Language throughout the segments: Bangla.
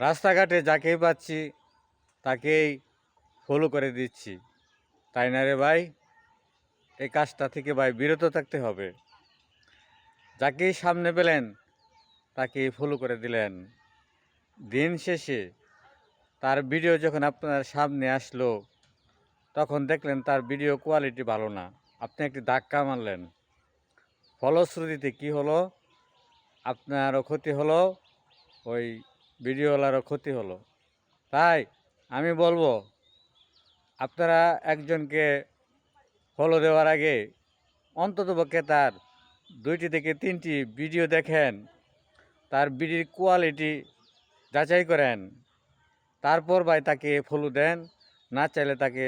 রাস্তাঘাটে যাকেই পাচ্ছি, তাকেই ফলো করে দিচ্ছি। তাই না রে ভাই? এই কাজটা থেকে ভাই বিরত থাকতে হবে। যাকেই সামনে পেলেন, তাকেই ফলো করে দিলেন। দিন শেষে তার ভিডিও যখন আপনার সামনে আসলো, তখন দেখলেন তার ভিডিও কোয়ালিটি ভালো না। আপনি একটি ধাক্কা মারলেন। ফলশ্রুতিতে কি হলো? আপনারও ক্ষতি হলো? ওই ভিডিওওয়ালারও ক্ষতি হলো। তাই আমি বলব, আপনারা একজনকে ফলো দেওয়ার আগে অন্ততপক্ষে তার দুইটি থেকে তিনটি ভিডিও দেখেন, তার ভিডিওর কোয়ালিটি যাচাই করেন, তারপর ভাই তাকে ফলো দেন, না চাইলে তাকে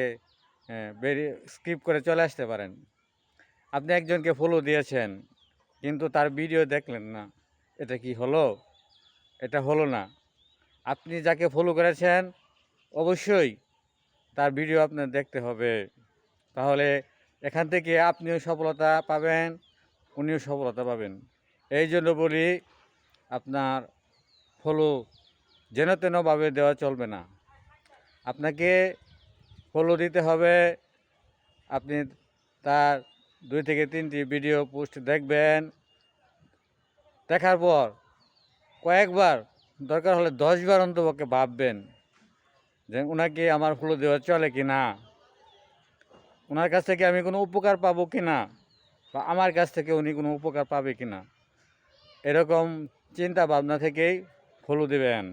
বেরিয়ে স্কিপ করে চলে আসতে পারেন। আপনি একজনকে ফলো দিয়েছেন, কিন্তু তার ভিডিও দেখলেন না, এটা কি হলো? এটা হলো না। আপনি যাকে ফলো করেছেন, অবশ্যই তার ভিডিও আপনার দেখতে হবে। তাহলে এখান থেকে আপনিও সফলতা পাবেন, উনিও সফলতা পাবেন। এই জন্য বলি, আপনার ফলো যেন তেনভাবে দেওয়া চলবে না। আপনাকে ফলো দিতে হবে, আপনি তার দুই থেকে তিনটি ভিডিও পোস্ট দেখবেন। দেখার পর কয়েকবার দরকার হলে দশবার অন্তপক্ষে ভাববেন যে ওনাকে আমার ফলো দেওয়া চলে কি না? ওনার কাছ থেকে আমি কোনো উপকার পাবো কি না? বা আমার কাছ থেকে উনি কোনো উপকার পাবে কি না? এরকম চিন্তা ভাবনা থেকেই ফলো দেবেন।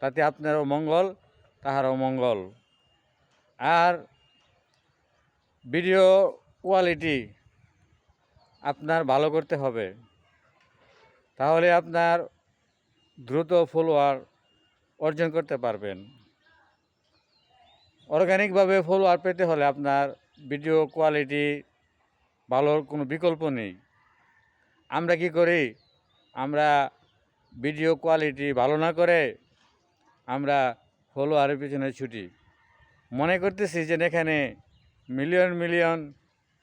তাতে আপনারও মঙ্গল, তাহারও মঙ্গল। আর ভিডিও কোয়ালিটি আপনার ভালো করতে হবে। তাহলে আপনার দ্রুত ফলোয়ার অর্জন করতে পারবেন। অর্গানিকভাবে ফলোয়ার পেতে হলে আপনার ভিডিও কোয়ালিটি ভালোর কোনো বিকল্প নেই। আমরা কি করি? আমরা ভিডিও কোয়ালিটি ভালো না করে আমরা ফলোয়ারের পিছনে ছুটি। মনে করতেছি যে এখানে মিলিয়ন মিলিয়ন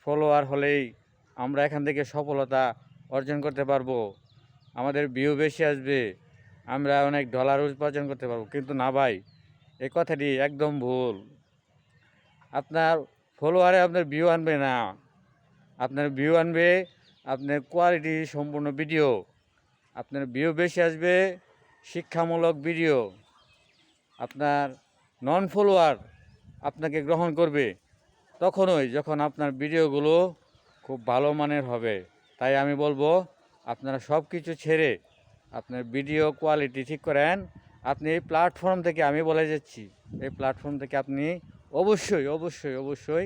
ফলোয়ার হলেই আমরা এখান থেকে সফলতা অর্জন করতে পারব। আমাদের ভিউ বেশি আসবে। আমরা অনেক ডলার উপার্জন করতে পারব। কিন্তু না ভাই, এ কথাটি একদম ভুল। আপনার ফলোয়ারে আপনার ভিউ আনবে না। আপনার ভিউ আনবে, আপনার কোয়ালিটি সম্পূর্ণ ভিডিও আপনার ভিউ বেশি আসবে, শিক্ষামূলক ভিডিও আপনার নন ফলোয়ার আপনাকে গ্রহণ করবে। তখনই যখন আপনার ভিডিওগুলো খুব ভালো মানের হবে। তাই আমি বলব, আপনারা সব কিছু ছেড়ে আপনার ভিডিও কোয়ালিটি ঠিক করেন। আপনি এই প্ল্যাটফর্ম থেকে আমি বলে যাচ্ছি, এই প্ল্যাটফর্ম থেকে আপনি অবশ্যই অবশ্যই অবশ্যই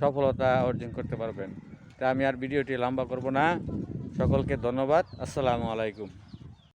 সফলতা অর্জন করতে পারবেন। তা আমি আর ভিডিওটি লম্বা করব না। সকলকে ধন্যবাদ। আসসালামু আলাইকুম।